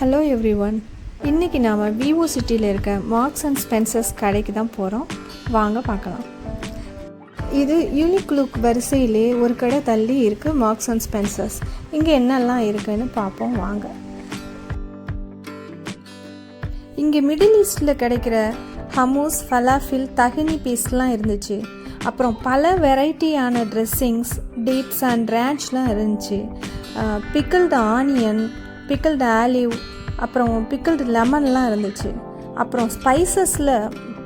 Hello every one இன்றைக்கி நாம் Vivo சிட்டியில் இருக்க மார்க்ஸ் அண்ட் ஸ்பென்சர்ஸ் கடைக்கு தான் போகிறோம் வாங்க பார்க்கலாம். இது யூனிக் லுக் வரிசையிலே ஒரு கடை தள்ளி இருக்குது மார்க்ஸ் அண்ட் ஸ்பென்சர்ஸ் இங்கே என்னெல்லாம் இருக்குன்னு பார்ப்போம். வாங்க. இங்கே மிடில் ஈஸ்டில் கிடைக்கிற ஹமூஸ் ஃபலாஃபில் தகினி பீஸ்லாம் இருந்துச்சு. அப்புறம் பல வெரைட்டியான ட்ரெஸ்ஸிங்ஸ் டேட்ஸ் அண்ட் ரேன்ச்லாம் இருந்துச்சு. பிக்கிள்டு ஆனியன் பிக்கிள்டு ஆலிவ் அப்புறம் பிக்கிள்டு லெமன்லாம் இருந்துச்சு. அப்புறம் ஸ்பைசஸில்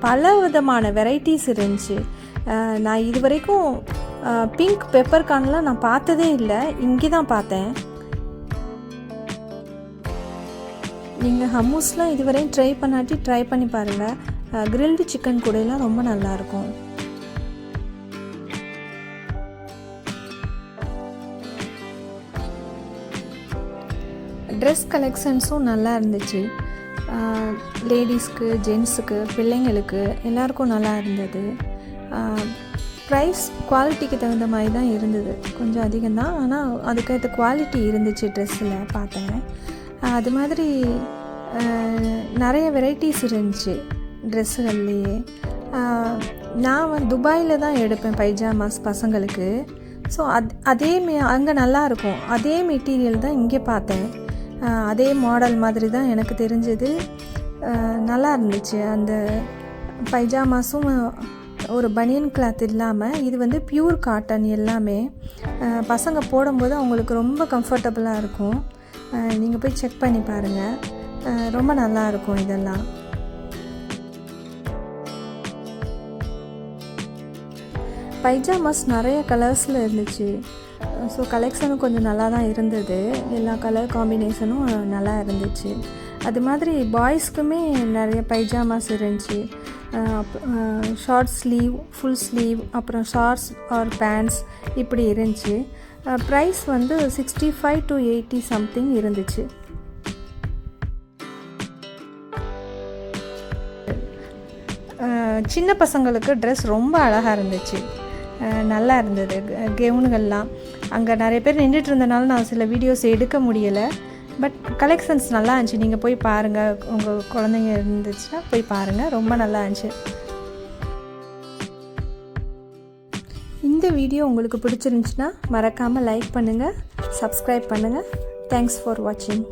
பல விதமான வெரைட்டிஸ் இருந்துச்சு நான் இது வரைக்கும் பிங்க் பெப்பர் கார்ன்லாம் நான் பார்த்ததே இல்லை. இங்கே தான் பார்த்தேன். நீங்கள் ஹம்மூஸ்லாம் இதுவரையும் ட்ரை பண்ணாட்டி ட்ரை பண்ணி பாருங்கள் கிரில்டு சிக்கன் கூடலாம் ரொம்ப நல்லாயிருக்கும் ட்ரெஸ் கலெக்ஷன்ஸும் நல்லா இருந்துச்சு. லேடிஸ்க்கு ஜென்ஸுக்கு பிள்ளைங்களுக்கு எல்லாருக்கும் நல்லா இருந்தது. ப்ரைஸ் குவாலிட்டிக்கு தகுந்த மாதிரி தான் இருந்தது. கொஞ்சம் அதிகம்தான் ஆனால் அதுக்கேற்ற குவாலிட்டி இருந்துச்சு ட்ரெஸ்ஸில் பார்த்தேன். அது மாதிரி நிறைய வெரைட்டிஸ் இருந்துச்சு ட்ரெஸ்ஸுகள்லேயே நான் வந்து துபாயில் தான் எடுப்பேன் பைஜாமாஸ் பசங்களுக்கு. ஸோ அத் அதே மே அங்கே நல்லா இருக்கும். அதே மெட்டீரியல் தான் இங்கே பார்த்தேன். அதே மாடல் மாதிரி தான் எனக்கு தெரிஞ்சது. நல்லா இருந்துச்சு. அந்த பைஜாமாஸும் ஒரு பனியன் கிளாத் இல்லாமல் இது வந்து பியூர் காட்டன் எல்லாமே. பசங்க போடும்போது அவங்களுக்கு ரொம்ப கம்ஃபர்டபுளாக இருக்கும். நீங்கள் போய் செக் பண்ணி பாருங்கள் ரொம்ப நல்லா இருக்கும் இதெல்லாம். பைஜாமாஸ் நிறைய கலர்ஸில் இருந்துச்சு. ஸோ கலெக்ஷனும் கொஞ்சம் நல்லா தான் இருந்தது. எல்லா கலர் காம்பினேஷனும் நல்லா இருந்துச்சு. அது மாதிரி பாய்ஸ்க்குமே நிறைய பைஜாமாஸ் இருந்துச்சு. ஷார்ட் ஸ்லீவ் ஃபுல் ஸ்லீவ் அப்புறம் ஷார்ட்ஸ் ஆர் பேண்ட்ஸ் இப்படி இருந்துச்சு. ப்ரைஸ் வந்து sixty five to eighty something இருந்துச்சு சின்ன பசங்களுக்கு ட்ரெஸ் ரொம்ப அழகாக இருந்துச்சு. நல்லா இருந்தது. கெவுனுகள்லாம். அங்கே நிறைய பேர் நின்றுட்டு இருந்தனால நான் சில வீடியோஸ் எடுக்க முடியலை. பட் கலெக்ஷன்ஸ் நல்லா இருந்துச்சு. நீங்கள் போய் பாருங்கள் உங்கள் குழந்தைங்க இருந்துச்சுன்னா போய் பாருங்கள் ரொம்ப நல்லா இருந்துச்சு. இந்த வீடியோ உங்களுக்கு பிடிச்சிருந்துச்சுன்னா மறக்காமல் லைக் பண்ணுங்கள் சப்ஸ்கிரைப் பண்ணுங்கள் தேங்க்ஸ் ஃபார் வாட்சிங்